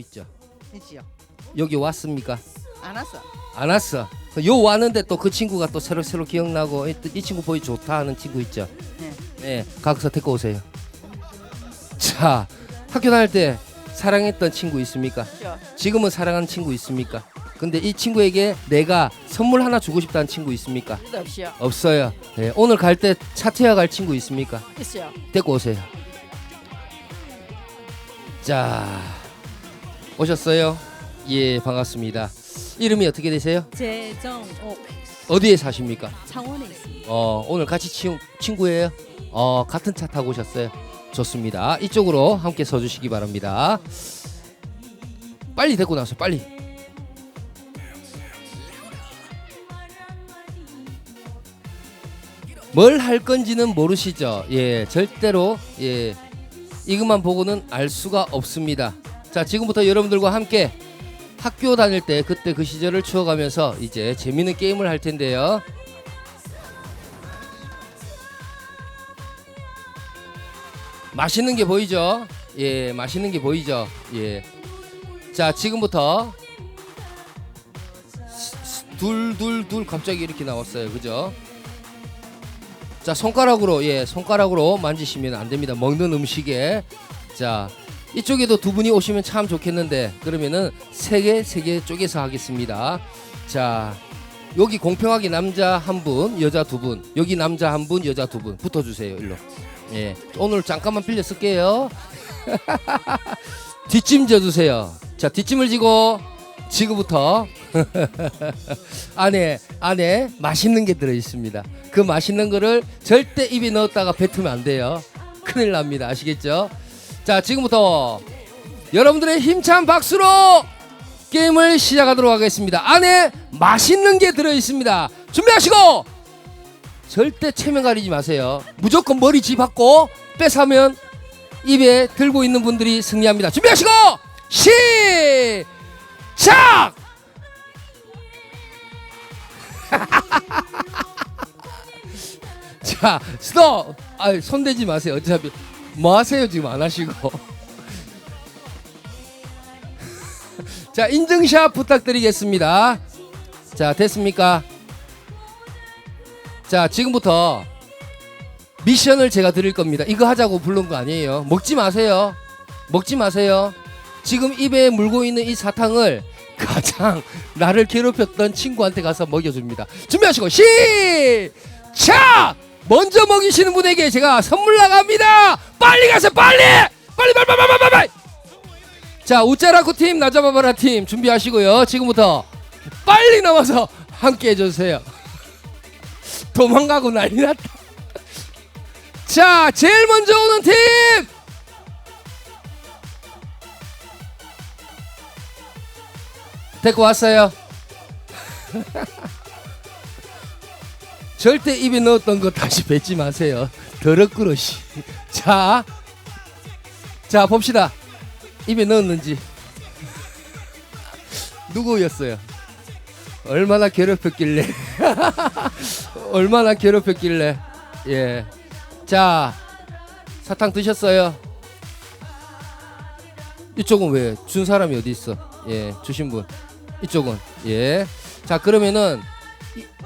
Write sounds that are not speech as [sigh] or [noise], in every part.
있죠. 있지요. 여기 왔습니까? 안 왔어. 안 왔어. 요 왔는데 또 그 친구가 또 새로 새로 기억나고 이, 이 친구 보기 좋다 하는 친구 있죠. 네. 네, 가서 데리고 오세요. 자, 학교 다닐 때 사랑했던 친구 있습니까? 저 지금은 사랑하는 친구 있습니까? 근데 이 친구에게 내가 선물 하나 주고 싶다는 친구 있습니까? 없이요. 없어요. 네, 오늘 갈 때 차 태워 갈 친구 있습니까? 있어요. 데리고 오세요. 자, 오셨어요? 예, 반갑습니다. 이름이 어떻게 되세요? 재정옥 어디에 사십니까? 창원에 있습니다. 어, 오늘 같이 친, 친구예요? 어, 같은 차 타고 오셨어요? 좋습니다. 이쪽으로 함께 서 주시기 바랍니다. 빨리 데리고 나오세요. 빨리. 뭘 할 건지는 모르시죠? 예, 절대로 예, 이것만 보고는 알 수가 없습니다. 자, 지금부터 여러분들과 함께 학교 다닐 때 그때 그 시절을 추억하면서 이제 재밌는 게임을 할 텐데요. 맛있는 게 보이죠? 예, 맛있는 게 보이죠? 예. 자, 지금부터 둘, 둘, 둘 갑자기 이렇게 나왔어요. 그죠? 자, 손가락으로, 예, 손가락으로 만지시면 안 됩니다. 먹는 음식에. 자, 이쪽에도 두 분이 오시면 참 좋겠는데, 그러면은 세 개, 세 개 쪼개서 하겠습니다. 자, 여기 공평하게 남자 한 분, 여자 두 분, 여기 남자 한 분, 여자 두 분 붙어주세요. 일로. 예, 오늘 잠깐만 빌려 쓸게요. [laughs] 뒷짐 져주세요. 자, 뒷짐을 지고 지금부터 [laughs] 안에 안에 맛있는 게 들어 있습니다. 그 맛있는 거를 절대 입에 넣었다가 뱉으면 안 돼요. 큰일 납니다. 아시겠죠? 자, 지금부터 여러분들의 힘찬 박수로 게임을 시작하도록 하겠습니다. 안에 맛있는 게 들어 있습니다. 준비하시고 절대 체면 가리지 마세요. 무조건 머리 집합고 뺏으면 입에 들고 있는 분들이 승리합니다. 준비하시고 시작! [laughs] 자, 스톱! 아, 손대지 마세요. 어차피 뭐 하세요? 지금 안 하시고. [laughs] 자, 인증샷 부탁드리겠습니다. 자, 됐습니까? 자, 지금부터 미션을 제가 드릴 겁니다. 이거 하자고 부른 거 아니에요. 먹지 마세요. 먹지 마세요. 지금 입에 물고 있는 이 사탕을 가장 [laughs] 나를 괴롭혔던 친구한테 가서 먹여줍니다. 준비하시고 시작! 먼저 먹이시는 분에게 제가 선물 나갑니다. 빨리 가서 빨리! 빨리 빨리 빨리 빨리 빨리! 자, 우짜라쿠 팀, 나자바바라 팀 준비하시고요. 지금부터 빨리 나와서 함께 해 주세요. 도망가고 난리 났다. 자, 제일 먼저 오는 팀! 데리고 왔어요. [laughs] 절대 입에 넣었던 거 다시 뱉지 마세요. 씨. 자, 자 봅시다. 입에 넣었는지 누구였어요? 얼마나 괴롭혔길래? [laughs] 얼마나 괴롭혔길래? 예. 자, 사탕 드셨어요? 이쪽은 왜? 준 사람이 어디 있어? 예, 주신 분. 이쪽은 예. 자, 그러면은 이-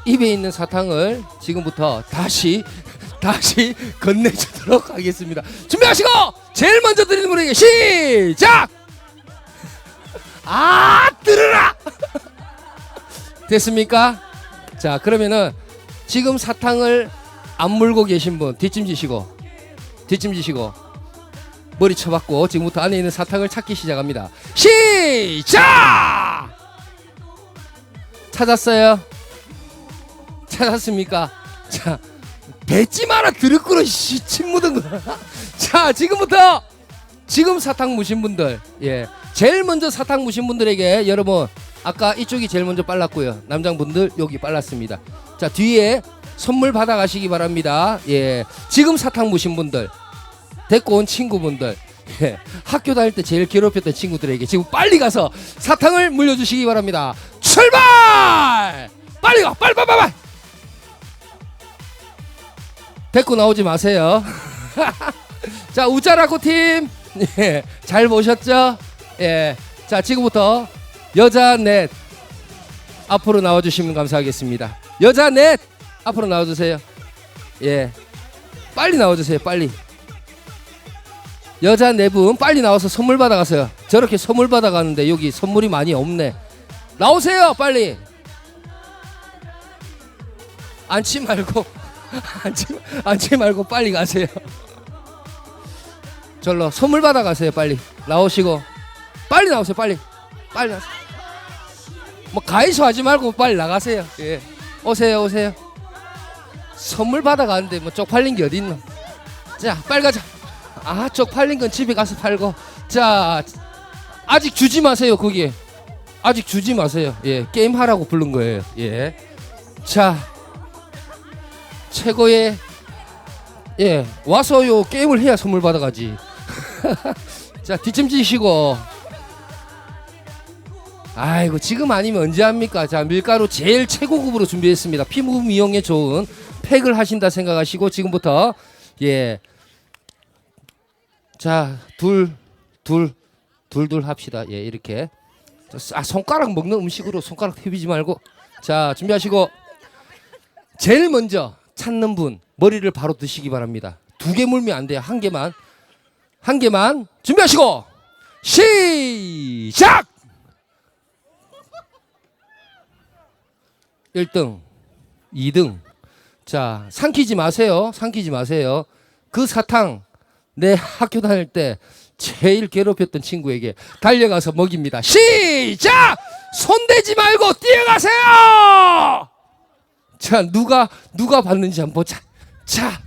입에 있는 사탕을 지금부터 다시 [laughs] 다시 건네주도록 하겠습니다. 준비하시고 제일 먼저 드리는 분에게 시작. 아, 들으라. [laughs] 됐습니까? 자, 그러면은 지금 사탕을 안 물고 계신 분 뒷짐지시고 뒷짐지시고 머리 쳐박고 지금부터 안에 있는 사탕을 찾기 시작합니다. 시작! 찾았어요? 찾았습니까? 자, 뱉지 마라 드르꾸러 씨침 묻은 거. 자, 지금부터 지금 사탕 무신 분들, 예, 제일 먼저 사탕 무신 분들에게 여러분 아까 이쪽이 제일 먼저 빨랐고요. 남장분들 여기 빨랐습니다. 자, 뒤에 선물 받아 가시기 바랍니다. 예, 지금 사탕 무신 분들, 데리고 온 친구분들, 예, 학교 다닐 때 제일 괴롭혔던 친구들에게 지금 빨리 가서 사탕을 물려주시기 바랍니다. 출발! 빨리 가, 빨리, 빨리, 빨리! 데리고 나오지 마세요. [laughs] 자, 우짜라고 팀, [laughs] 예, 잘 보셨죠? 예, 자, 지금부터 여자 넷 앞으로 나와 주시면 감사하겠습니다. 여자 넷 앞으로 나와 주세요. 예, 빨리 나와 주세요. 빨리. 여자 네분 빨리 나와서 선물 받아가세요. 저렇게 선물 받아가는데 여기 선물이 많이 없네. 나오세요, 빨리. 앉지 말고 앉지, 앉지 말고 빨리 가세요. 절로 선물 받아 가세요, 빨리. 나오시고 빨리 나오세요, 빨리. 빨리 나오세요. 뭐 가이소 하지 말고 빨리 나가세요. 예, 오세요, 오세요. 선물 받아 가는데 뭐 쪽팔린 게 어디 있노? 자, 빨리 가자. 아, 쪽팔린 건 집에 가서 팔고. 자, 아직 주지 마세요, 거기. 아직 주지 마세요. 예, 게임 하라고 부른 거예요. 예. 자, 최고의 예 와서 요 게임을 해야 선물 받아가지. [laughs] 자 뒷짐지시고. 아이고 지금 아니면 언제 합니까? 자 밀가루 제일 최고급으로 준비했습니다. 피부 미용에 좋은 팩을 하신다 생각하시고 지금부터 예. 자 둘 둘 둘 둘 합시다. 예 이렇게. 아 손가락 먹는 음식으로 손가락 태비지 말고 자 준비하시고 제일 먼저 찾는 분 머리를 바로 드시기 바랍니다. 두 개 물면 안 돼요. 한 개만. 한 개만 준비하시고 시작. 1등, 2등. 자, 삼키지 마세요. 삼키지 마세요. 그 사탕 내 학교 다닐 때 제일 괴롭혔던 친구에게 달려가서 먹입니다. 시작! 손대지 말고 뛰어가세요! 자, 누가 누가 받는지 한번 보자. 자,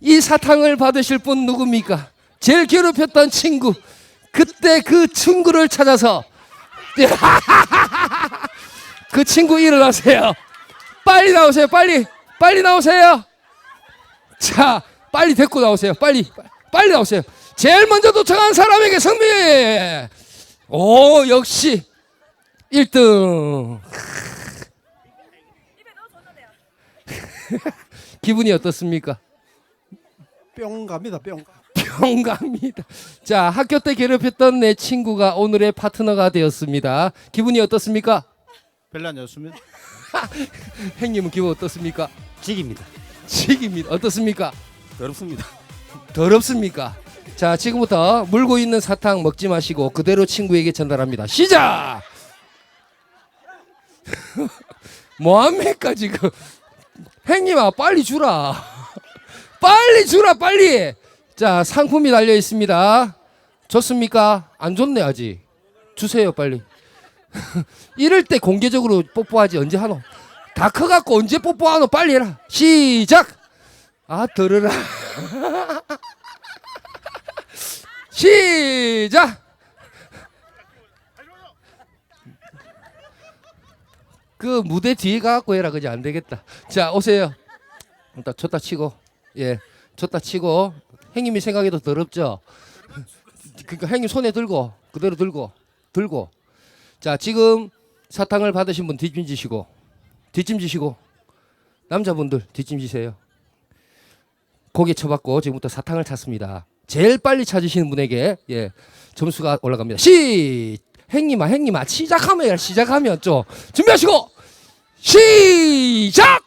이 사탕을 받으실 분 누굽니까? 제일 괴롭혔던 친구. 그때 그 친구를 찾아서 [laughs] 그 친구 일어나세요. 빨리 나오세요. 빨리. 빨리 나오세요. 자, 빨리 데리고 나오세요. 빨리. 빨리 나오세요. 제일 먼저 도착한 사람에게 승리. 오, 역시 1등. [laughs] 기분이 어떻습니까? 뿅 갑니다 뿅 평갑니다. 자, 학교 때 괴롭혔던 내 친구가 오늘의 파트너가 되었습니다. 기분이 어떻습니까? 별로 안 좋습니다 [laughs] 행님은 기분 어떻습니까? 직입니다. 직입니다. 어떻습니까? 어렵습니다. 더럽습니까? 자, 지금부터 물고 있는 사탕 먹지 마시고 그대로 친구에게 전달합니다. 시작! [laughs] 뭐합니까 지금? 행님아 빨리 주라. [laughs] 빨리 주라 빨리. 자 상품이 달려 있습니다. 좋습니까? 안 좋네 아직. 주세요 빨리. [laughs] 이럴 때 공개적으로 뽀뽀하지 언제 하노? 다 커갖고 언제 뽀뽀하노? 빨리 해라. 시작. 아 들으라. [laughs] 시작. 그 무대 뒤에 가갖고 해라 그지 안 되겠다. 자 오세요. 일단 쳤다 치고 예 쳤다 치고 행님이 생각해도 더럽죠. 그러니까 행님 손에 들고 그대로 들고 들고 자 지금 사탕을 받으신 분 뒷짐지시고 뒷짐지시고 남자분들 뒷짐지세요. 고개 쳐받고 지금부터 사탕을 찾습니다. 제일 빨리 찾으시는 분에게 예 점수가 올라갑니다. 시 행님아 행님아 시작하면 시작하면 좀 준비하시고 시작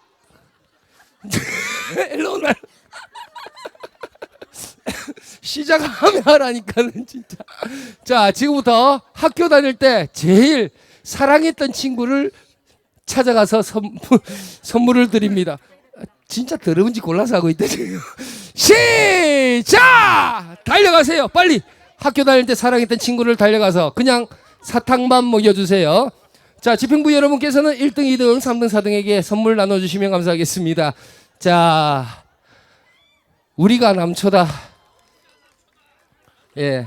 [laughs] 일로 오나 [laughs] 시작하면 하라니까는 진짜 자 지금부터 학교 다닐 때 제일 사랑했던 친구를 찾아가서 선물 선물을 드립니다. 진짜 더러운지 골라서 하고 있다 지금. 시작! 달려가세요. 빨리. 학교 다닐 때 사랑했던 친구를 달려가서 그냥 사탕만 먹여주세요. 자, 집행부 여러분께서는 1등, 2등, 3등, 4등에게 선물 나눠주시면 감사하겠습니다. 자, 우리가 남초다. 예.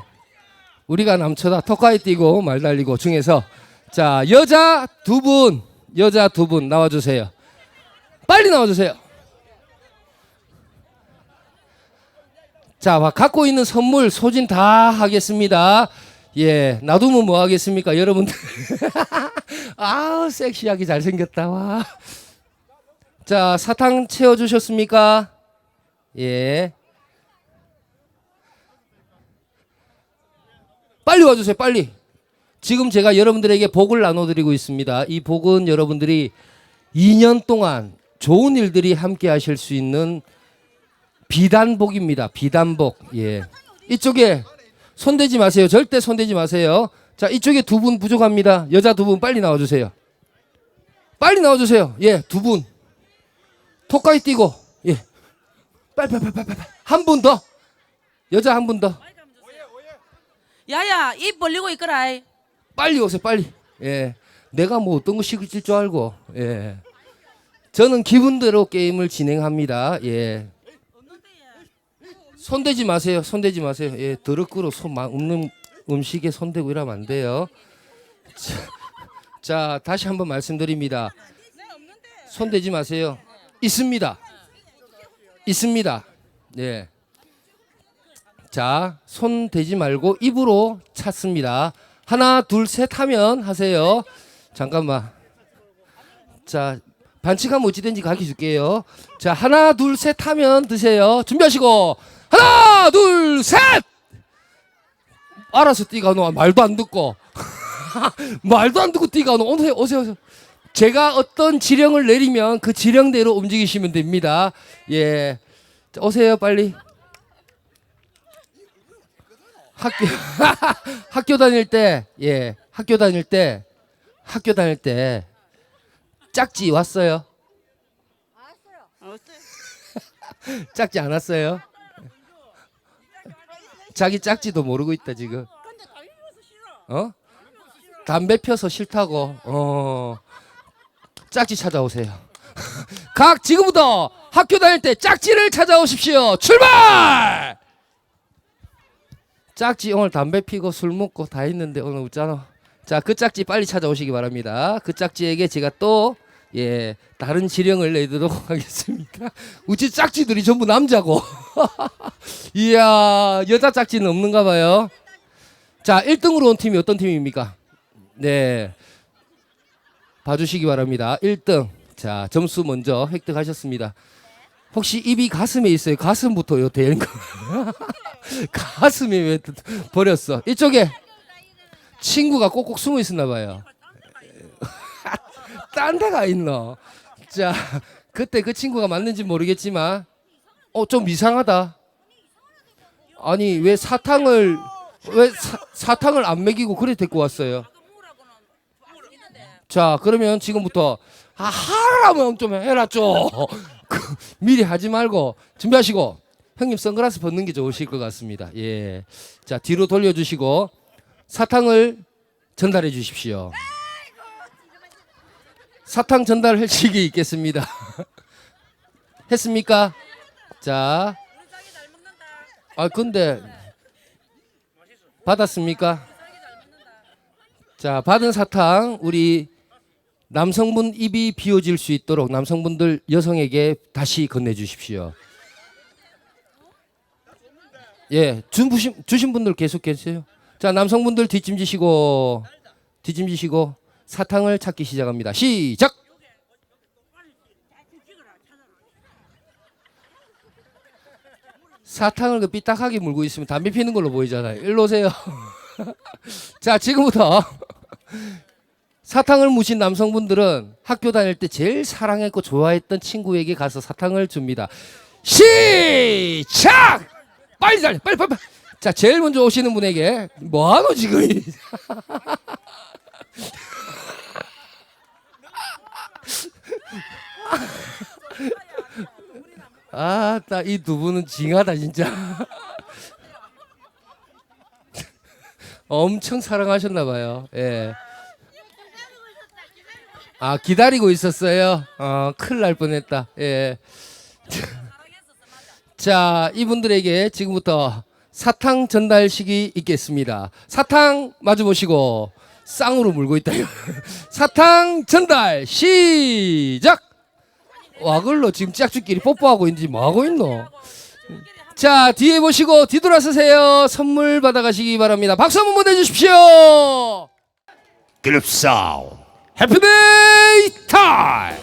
우리가 남초다. 턱가에 뛰고 말 달리고 중에서 자, 여자 두 분, 여자 두 분 나와 주세요. 빨리 나와 주세요. 자, 막 갖고 있는 선물 소진 다 하겠습니다. 예, 놔두면 뭐 하겠습니까, 여러분들? [laughs] 아우, 섹시하게 잘생겼다, 와. 자, 사탕 채워주셨습니까? 예. 빨리 와주세요, 빨리. 지금 제가 여러분들에게 복을 나눠드리고 있습니다. 이 복은 여러분들이 2년 동안 좋은 일들이 함께 하실 수 있는 비단복입니다. 비단복. 예. 이쪽에 손대지 마세요. 절대 손대지 마세요. 자, 이쪽에 두 분 부족합니다. 여자 두 분 빨리 나와주세요. 빨리 나와주세요. 예, 두 분. 톡까지 뛰고, 예. 빨리. 한분 더. 여자 한 분 더. 야야 입 벌리고 있거라. 빨리 오세요, 빨리. 예. 내가 뭐 어떤 거 시킬 줄 알고, 예. 저는 기분대로 게임을 진행합니다. 예. 손대지 마세요. 손대지 마세요. 예, 더럽고로 손막 없는 음식에 손대고 이러면 안 돼요. 자, 자, 다시 한번 말씀드립니다. 손대지 마세요. 있습니다. 있습니다. 예. 자, 손 대지 말고 입으로 찾습니다. 하나, 둘, 셋 하면 하세요. 잠깐만. 자, 반칙하면 어찌된지 가르쳐 줄게요. 자, 하나, 둘, 셋 하면 드세요. 준비하시고, 하나, 둘, 셋! 알아서 뛰가 노 말도 안 듣고. [laughs] 말도 안 듣고 뛰가 노 오세요, 오세요, 오세요. 제가 어떤 지령을 내리면 그 지령대로 움직이시면 됩니다. 예. 자, 오세요, 빨리. 학교 [laughs] 학교 다닐 때 예 학교 다닐 때 학교 다닐 때 짝지 왔어요? [laughs] 짝지 안 왔어요? 자기 짝지도 모르고 있다 지금. 어? 담배 펴서 싫다고. 어. 짝지 찾아오세요. [laughs] 각 지금부터 학교 다닐 때 짝지를 찾아오십시오. 출발! 짝지 오늘 담배 피고 술 먹고 다 했는데 오늘 웃잖아. 자, 그 짝지 빨리 찾아오시기 바랍니다. 그 짝지에게 제가 또 예, 다른 지령을 내도록 [laughs] 하겠습니다. 우리 짝지들이 전부 남자고. [laughs] 이야, 여자 짝지는 없는가 봐요. 자, 1등으로 온 팀이 어떤 팀입니까? 네. 봐주시기 바랍니다. 1등. 자, 점수 먼저 획득하셨습니다. 혹시 입이 가슴에 있어요? 가슴부터요, 되는 거. [laughs] 가슴에 왜 버렸어? 이쪽에 친구가 꼭꼭 숨어 있었나 봐요. [laughs] 딴 데가 있노. 자, 그때 그 친구가 맞는지 모르겠지만, 어, 좀 이상하다. 아니, 왜 사탕을, 왜 사, 사탕을 안 먹이고 그래 데리고 왔어요? 자, 그러면 지금부터, 아, 하라면 좀 해라, 좀. 그, 미리 하지 말고, 준비하시고, 형님 선글라스 벗는 게 좋으실 것 같습니다. 예. 자, 뒤로 돌려주시고, 사탕을 전달해 주십시오. 사탕 전달 회식이 있겠습니다. [laughs] 했습니까? 자. 아, 근데, 받았습니까? 자, 받은 사탕, 우리 남성분 입이 비워질 수 있도록 남성분들 여성에게 다시 건네주십시오. 예, 주신, 주신 분들 계속 계세요. 자, 남성분들 뒷짐지시고, 뒷짐지시고, 사탕을 찾기 시작합니다. 시작! 사탕을 그 삐딱하게 물고 있으면 담배 피는 걸로 보이잖아요. 일로 오세요. [laughs] 자, 지금부터 사탕을 무신 남성분들은 학교 다닐 때 제일 사랑했고 좋아했던 친구에게 가서 사탕을 줍니다. 시작! 빨리 달려, 빨리, 빨리, 빨리. 자, 제일 먼저 오시는 분에게 뭐하노 지금? [laughs] 아따 이 두 분은 징하다 진짜. [laughs] 엄청 사랑하셨나 봐요. 예. 아 기다리고 있었어요. 어 큰일 날 뻔했다. 예. [laughs] 자 이분들에게 지금부터 사탕 전달식이 있겠습니다. 사탕 마주 보시고 쌍으로 물고 있다. [laughs] 사탕 전달 시작. 와글로 지금 짝짓끼리 뽀뽀하고 있는지 뭐 하고 있노? 자 뒤에 보시고 뒤돌아서세요. 선물 받아가시기 바랍니다. 박수 한번 보내주십시오. 그룹 사운 해피데이 타임.